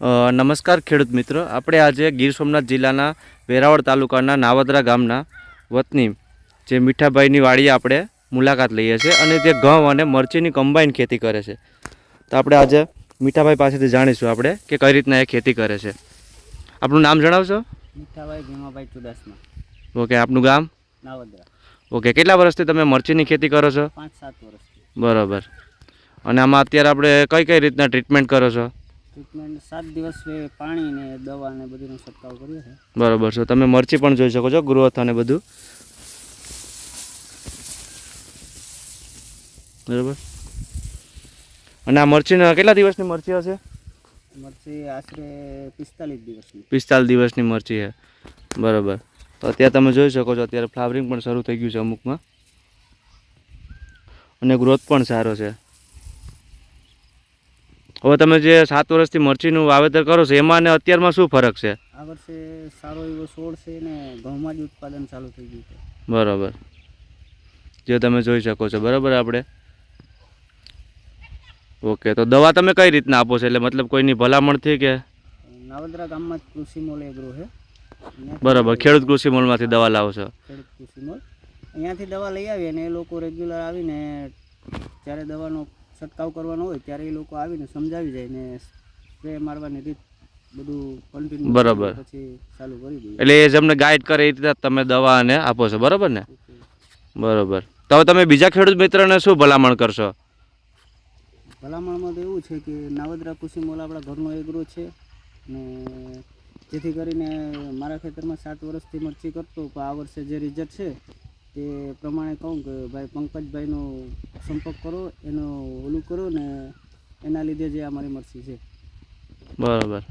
નમસ્કાર ખેડૂત મિત્રો. આપણે આજે ગીર સોમનાથ જિલ્લાના વેરાવળ તાલુકાના નાવદરા ગામના વતની જે મીઠાભાઈની વાડીએ આપણે મુલાકાત લઈએ છીએ અને તે ઘઉં અને મરચીની કમ્બાઈન ખેતી કરે છે. તો આપણે આજે મીઠાભાઈ પાસેથી જાણીશું આપણે કે કઈ રીતના એ ખેતી કરે છે. આપણું નામ જણાવશો? મીઠાભાઈ ભીમાભાઈ ચુડાસમા. ઓકે આપનું ગામ? નાવદરા. ઓકે કેટલા વર્ષથી તમે મરચીની ખેતી કરો છો? પાંચ સાત વર્ષ બરાબર. અને આમાં અત્યારે આપણે કઈ કઈ રીતના ટ્રીટમેન્ટ કરો છો? ટ્રીટમેન્ટ સાત દિવસ પાણી ને દવા ને બધીનો છંટકાવ કર્યો છે. બરાબર છે. તમે મરચી પણ જોઈ શકો છો ગ્રોથ અને બધું. બરાબર. અને આ મરચીના કેટલા દિવસની મરચી હશે? મરચી આશરે પિસ્તાલીસ દિવસની. પિસ્તાલીસ દિવસની મરચી છે બરાબર. તો અત્યારે તમે જોઈ શકો છો અત્યારે ફ્લાવરિંગ પણ શરૂ થઈ ગયું છે અમુકમાં. અને ગ્રોથ પણ સારો છે. હવે તમે જે સાત વર્ષથી મરચીનું વાવેતર કરો છો એમાં અને અત્યારમાં શું ફરક છે? આ વર્ષે સારો એવો છોડ છે ને ઘઉંમાં જ ઉત્પાદન ચાલુ થઈ ગયું છે. બરાબર. જે તમે જોઈ શકો છો બરાબર આપણે? ઓકે તો દવા તમે કઈ રીતના આપો છો? એટલે મતલબ કોઈની ભલામણથી કે? નાવદરા ગામમાં જ કૃષિ મોલ એગ્રો છે. બરાબર ખેડૂત કૃષિ મોલમાંથી દવા લાવો છો. ખેડૂત કૃષિ મોલ. અહીંયાથી દવા લઈ આવીએ અને એ લોકો રેગ્યુલર આવીને જ્યારે દવાનો છંટકાવ કરવાનો હોય ત્યારે એ લોકો આવીને સમજાવી જાય ને સ્પ્રે મારવાની રીત બધું કન્ટિન્યુ બરાબર. પછી ચાલુ કરી દઈએ. એટલે એ જેમને ગાઈડ કરે એ રીતે તમે દવા અને આપો છો બરાબર ને? બરાબર. તો હવે તમે બીજા ખેડૂત મિત્રને શું ભલામણ કરશો? ભલામણમાં તો એવું છે કે નાવદરા કૃષિ મોલ આપણા ઘરનો એગ્રો છે ને જેથી કરીને મારા ખેતરમાં સાત વર્ષથી મરચી કરતો પણ આ વર્ષે જે રિઝલ્ટ છે તે પ્રમાણે કહું કે ભાઈ પંકજભાઈનો સંપર્ક કરો એનો ઓલું કરો ને એના લીધે જે અમારી મરસી છે. બરાબર.